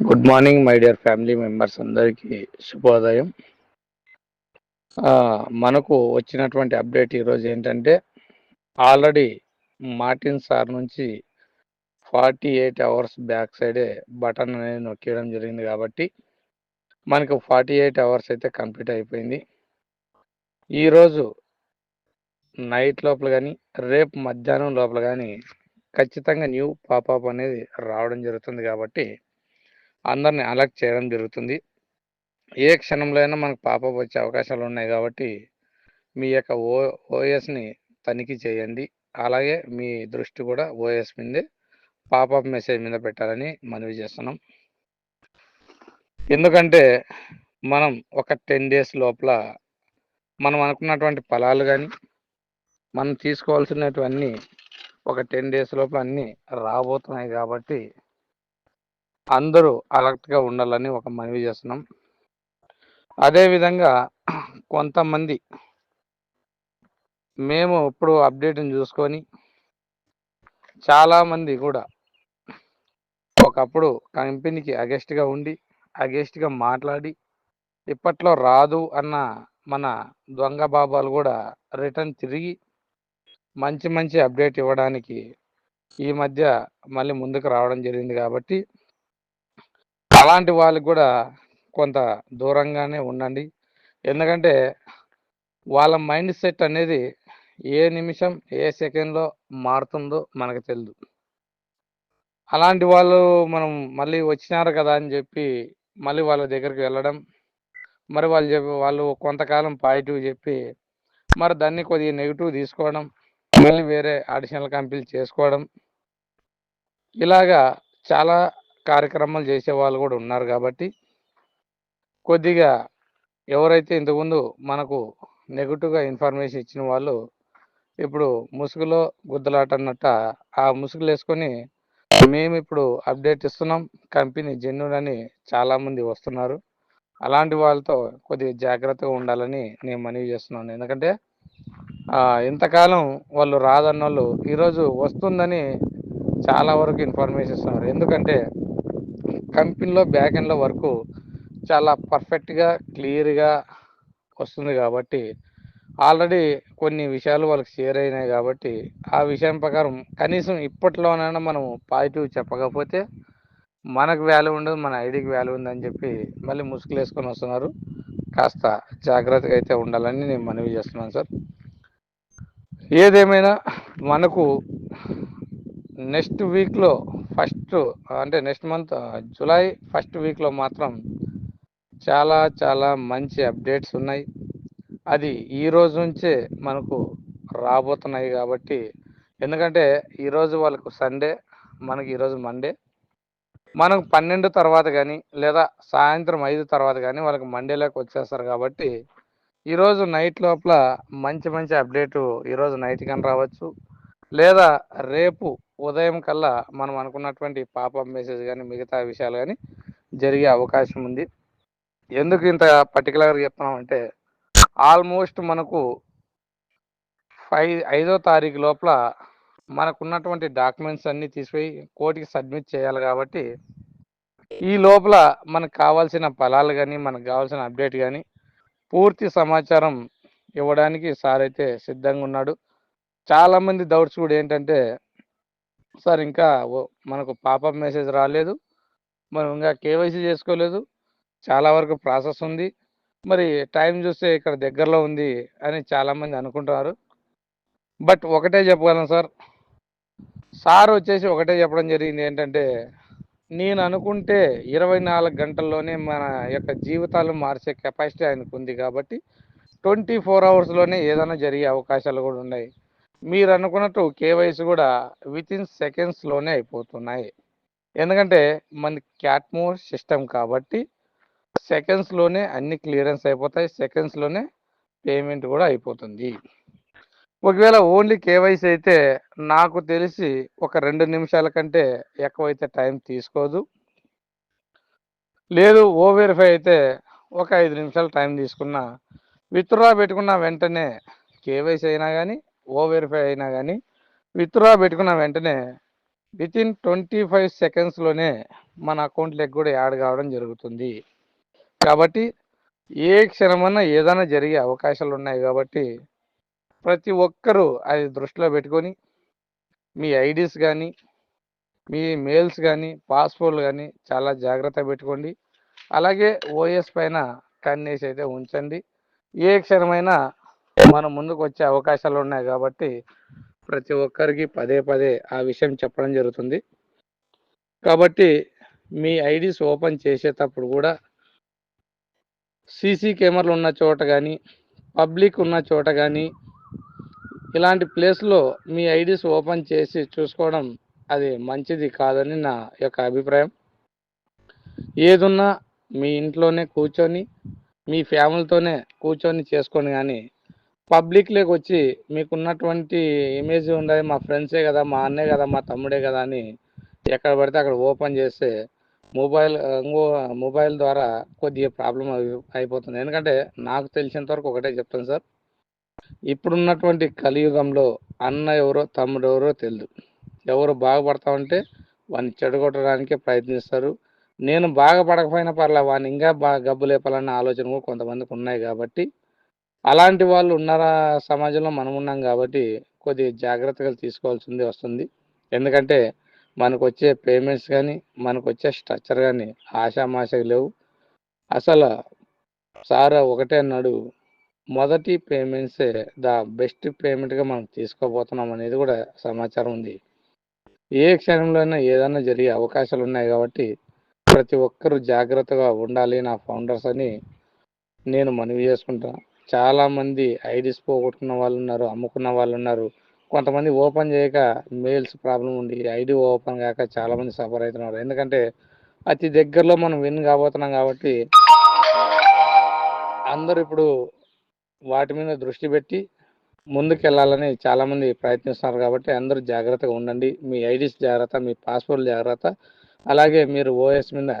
Good morning my dear family members అందరికీ శుభోదయం. మనకు వచ్చినటువంటి అప్డేట్ ఈరోజు ఏంటంటే ఆల్రెడీ మార్టిన్ సార్ నుంచి ఫార్టీ ఎయిట్ అవర్స్ బ్యాక్ సైడే బటన్ అనేది నొక్కేయడం జరిగింది కాబట్టి మనకు ఫార్టీ ఎయిట్ అవర్స్ అయితే కంప్లీట్ అయిపోయింది. ఈరోజు నైట్ లోపల కానీ రేపు మధ్యాహ్నం లోపల కానీ ఖచ్చితంగా న్యూ పాపప్ అనేది రావడం జరుగుతుంది కాబట్టి అందరిని అలర్ట్ చేయడం జరుగుతుంది. ఏ క్షణంలో అయినా మనకు పాపప్ వచ్చే అవకాశాలు ఉన్నాయి కాబట్టి మీ యొక్క ఓ ఓఎస్ని తనిఖీ చేయండి. అలాగే మీ దృష్టి కూడా ఓఎస్ మీదే పాపప్ మెసేజ్ మీద పెట్టాలని మనవి చేస్తున్నాం. ఎందుకంటే మనం ఒక టెన్ డేస్ లోపల మనం అనుకున్నటువంటి ఫలాలు కానీ మనం తీసుకోవాల్సినటువన్నీ ఒక టెన్ డేస్ లోపల అన్నీ రాబోతున్నాయి కాబట్టి అందరూ అలర్ట్గా ఉండాలని ఒక మనవి చేస్తున్నాం. అదేవిధంగా కొంతమంది మేము ఇప్పుడు అప్డేట్ని చూసుకొని చాలామంది కూడా ఒకప్పుడు కంపెనీకి అగెస్ట్గా ఉండి అగెస్ట్గా మాట్లాడి ఇప్పట్లో రాదు అన్న మన దొంగ బాబాలు కూడా రిటర్న్ తిరిగి మంచి మంచి అప్డేట్ ఇవ్వడానికి ఈ మధ్య మళ్ళీ ముందుకు రావడం జరిగింది కాబట్టి అలాంటి వాళ్ళకి కూడా కొంత దూరంగానే ఉండండి. ఎందుకంటే వాళ్ళ మైండ్ సెట్ అనేది ఏ నిమిషం ఏ సెకండ్లో మారుతుందో మనకు తెలియదు అలాంటి వాళ్ళు మనం మళ్ళీ వచ్చినారు కదా అని చెప్పి మళ్ళీ వాళ్ళ దగ్గరికి వెళ్ళడం మరి వాళ్ళు చెప్పి వాళ్ళు కొంతకాలం పాజిటివ్ చెప్పి మరి దాన్ని కొద్దిగా నెగిటివ్ తీసుకోవడం మళ్ళీ వేరే అడిషనల్ కంపెనీలు చేసుకోవడం ఇలాగా చాలా కార్యక్రమాలు చేసే వాళ్ళు కూడా ఉన్నారు కాబట్టి కొద్దిగా ఎవరైతే ఇంతకుముందు మనకు నెగిటివ్గా ఇన్ఫర్మేషన్ ఇచ్చిన వాళ్ళు ఇప్పుడు ముసుగులో గుద్దలాట అన్నట్ట ఆ ముసుగులు వేసుకొని మేము ఇప్పుడు అప్డేట్ ఇస్తున్నాం కంపెనీ జెన్యున్ అని చాలామంది వస్తున్నారు. అలాంటి వాళ్ళతో కొద్దిగా జాగ్రత్తగా ఉండాలని నేను మనవి చేస్తున్నాను. ఎందుకంటే ఇంతకాలం వాళ్ళు రాదన్న వాళ్ళు ఈరోజు వస్తుందని చాలా వరకు ఇన్ఫర్మేషన్ ఇస్తున్నారు. ఎందుకంటే కంపెనీలో బ్యాక్ ఎండ్లో వర్క్ చాలా పర్ఫెక్ట్గా క్లియర్గా వస్తుంది కాబట్టి ఆల్రెడీ కొన్ని విషయాలు వాళ్ళకి షేర్ అయినాయి కాబట్టి ఆ విషయం ప్రకారం కనీసం ఇప్పట్లోనైనా మనం పాజిటివ్ చెప్పకపోతే మనకు వాల్యూ ఉండదు మన ఐడికి వాల్యూ ఉందని చెప్పి మళ్ళీ ముసుగులు వేసుకొని వస్తున్నారు. కాస్త జాగ్రత్తగా అయితే ఉండాలని నేను మనవి చేస్తున్నాను సార్. ఏదేమైనా మనకు నెక్స్ట్ వీక్లో నెక్స్ట్ అంటే నెక్స్ట్ మంత్ జూలై ఫస్ట్ వీక్లో మాత్రం చాలా చాలా మంచి అప్డేట్స్ ఉన్నాయి. అది ఈ రోజు నుంచే మనకు రాబోతున్నాయి కాబట్టి ఎందుకంటే ఈరోజు వాళ్ళకు సండే మనకి ఈరోజు మండే మనకు పన్నెండు తర్వాత కానీ లేదా సాయంత్రం ఐదు తర్వాత కానీ వాళ్ళకి మండేలోకి వచ్చేస్తారు కాబట్టి ఈరోజు నైట్ లోపల మంచి మంచి అప్డేటు ఈరోజు నైట్ కానీ రావచ్చు. లేదా రేపు ఉదయం కల్లా మనం అనుకున్నటువంటి పాపప్ మెసేజ్ కానీ మిగతా విషయాలు కానీ జరిగే అవకాశం ఉంది. ఎందుకు ఇంత పర్టికులర్గా చెప్తున్నామంటే ఆల్మోస్ట్ మనకు ఫైవ్ ఐదో తారీఖు లోపల మనకున్నటువంటి డాక్యుమెంట్స్ అన్నీ తీసిపోయి కోర్టుకి సబ్మిట్ చేయాలి కాబట్టి ఈ లోపల మనకు కావాల్సిన ఫలాలు కానీ మనకు కావాల్సిన అప్డేట్ కానీ పూర్తి సమాచారం ఇవ్వడానికి సార్ అయితే సిద్ధంగా ఉన్నాడు. చాలామంది డౌట్స్ కూడా ఏంటంటే సార్ ఇంకా ఓ- మనకు పాపప్ మెసేజ్ రాలేదు. మనం ఇంకా కేవైసీ చేసుకోలేదు. చాలా వరకు ప్రాసెస్ ఉంది. మరి టైం చూస్తే ఇక్కడ దగ్గరలో ఉంది అని చాలామంది అనుకుంటున్నారు. బట్ ఒకటే చెప్పగలను సార్. సార్ వచ్చేసి ఒకటే చెప్పడం జరిగింది ఏంటంటే నేను అనుకుంటే ఇరవై నాలుగు గంటల్లోనే మన యొక్క జీవితాలు మార్చే కెపాసిటీ ఆయనకు ఉంది కాబట్టి ట్వంటీ ఫోర్ అవర్స్లోనే ఏదైనా జరిగే అవకాశాలు కూడా ఉన్నాయి. మీరు అనుకున్నట్టు కేవైసీ కూడా విత్ ఇన్ సెకండ్స్లోనే అయిపోతున్నాయి. ఎందుకంటే మన క్యాట్మోర్ సిస్టమ్ కాబట్టి సెకండ్స్లోనే అన్ని క్లియరెన్స్ అయిపోతాయి సెకండ్స్లోనే పేమెంట్ కూడా అయిపోతుంది. ఒకవేళ ఓన్లీ కేవైసీ అయితే నాకు తెలిసి ఒక రెండు నిమిషాల కంటే ఎక్కువైతే టైం తీసుకోదు. లేదు ఓ వెరిఫై అయితే ఒక ఐదు నిమిషాలు టైం తీసుకున్నా విత్డ్రా పెట్టుకున్న వెంటనే కేవైసీ అయినా కానీ ఓ వెరిఫై అయినా కానీ విత్డ్రా పెట్టుకున్న వెంటనే విత్ ఇన్ ట్వంటీ ఫైవ్ సెకండ్స్లోనే మన అకౌంట్లోకి కూడా యాడ్ కావడం జరుగుతుంది. కాబట్టి ఏ క్షణమన్నా ఏదైనా జరిగే అవకాశాలు ఉన్నాయి కాబట్టి ప్రతి ఒక్కరూ అది దృష్టిలో పెట్టుకొని మీ ఐడీస్ కానీ మీ మెయిల్స్ కానీ పాస్పోర్ట్లు కానీ చాలా జాగ్రత్త పెట్టుకోండి. అలాగే ఓఎస్ పైన కన్నేసి అయితే ఉంచండి. ఏ క్షణమైనా మనం ముందుకు వచ్చే అవకాశాలు ఉన్నాయి కాబట్టి ప్రతి ఒక్కరికి పదే పదే ఆ విషయం చెప్పడం జరుగుతుంది. కాబట్టి మీ ఐడీస్ ఓపెన్ చేసేటప్పుడు కూడా సీసీ కెమెరాలు ఉన్న చోట కానీ పబ్లిక్ ఉన్న చోట కానీ ఇలాంటి ప్లేస్లో మీ ఐడీస్ ఓపెన్ చేసి చూసుకోవడం అది మంచిది కాదని నా యొక్క అభిప్రాయం. ఏదున్నా మీ ఇంట్లోనే కూర్చొని మీ ఫ్యామిలీతోనే కూర్చొని చేసుకొని కానీ పబ్లిక్లోకి వచ్చి మీకున్నటువంటి ఇమేజ్ ఉండదు మా ఫ్రెండ్సే కదా మా అన్నే కదా మా తమ్ముడే కదా అని ఎక్కడ పడితే అక్కడ ఓపెన్ చేస్తే మొబైల్ మొబైల్ ద్వారా కొద్దిగా ప్రాబ్లం అయిపోతుంది. ఎందుకంటే నాకు తెలిసినంత వరకు ఒకటే చెప్తాను సార్. ఇప్పుడున్నటువంటి కలియుగంలో అన్న ఎవరో తమ్ముడు ఎవరో తెలియదు ఎవరు బాగుపడతా ఉంటే వాడిని చెడగొట్టడానికే ప్రయత్నిస్తారు. నేను బాగా పడకపోయినా పర్లే వాడిని ఇంకా బాగా గబ్బు లేపాలన్న ఆలోచన కూడా కొంతమందికి ఉన్నాయి కాబట్టి అలాంటి వాళ్ళు ఉన్నారా సమాజంలో? మనం ఉన్నాం కాబట్టి కొద్ది జాగ్రత్తగా తీసుకోవాల్సింది వస్తుంది. ఎందుకంటే మనకు వచ్చే పేమెంట్స్ కానీ మనకు వచ్చే స్ట్రక్చర్ కానీ ఆశామాషకు లేవు. అసలు సార్ ఒకటే అన్నాడు మొదటి పేమెంట్సే ద బెస్ట్ పేమెంట్గా మనం తీసుకోబోతున్నాం అనేది కూడా సమాచారం ఉంది. ఏ క్షణంలోనైనా ఏదైనా జరిగే అవకాశాలు ఉన్నాయి కాబట్టి ప్రతి ఒక్కరూ జాగ్రత్తగా ఉండాలి నా ఫౌండర్స్ అని నేను మనవి చేసుకుంటాను చాలామంది ఐడీస్ పోగొట్టుకున్న వాళ్ళు ఉన్నారు అమ్ముకున్న వాళ్ళు ఉన్నారు కొంతమంది ఓపెన్ చేయక మెయిల్స్ ప్రాబ్లం ఉండి ఐడి ఓపెన్ కాక చాలామంది సఫర్ అవుతున్నారు. ఎందుకంటే అతి దగ్గరలో మనం విన్ కాబోతున్నాం కాబట్టి అందరూ ఇప్పుడు వాటి మీద దృష్టి పెట్టి ముందుకెళ్ళాలని చాలామంది ప్రయత్నిస్తున్నారు కాబట్టి అందరూ జాగ్రత్తగా ఉండండి. మీ ఐడీస్ జాగ్రత్త మీ పాస్పోర్ట్ జాగ్రత్త. అలాగే మీరు ఓఎస్ మీద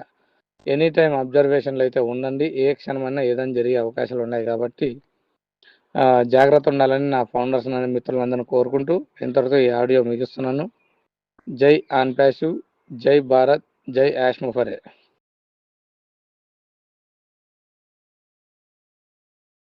ఎనీ టైం అబ్జర్వేషన్లో అయితే ఉండండి. ఏ క్షణమైనా ఏదైనా జరిగే అవకాశాలు ఉన్నాయి కాబట్టి జాగ్రత్త ఉండాలని నా ఫౌండర్స్ అనే మిత్రులందరినీ కోరుకుంటూ ఇంతటితో ఈ ఆడియో ముగిస్తున్నాను. జై ఆన్ ప్యాసివ్ జై భారత్ జై యాష్మఫరే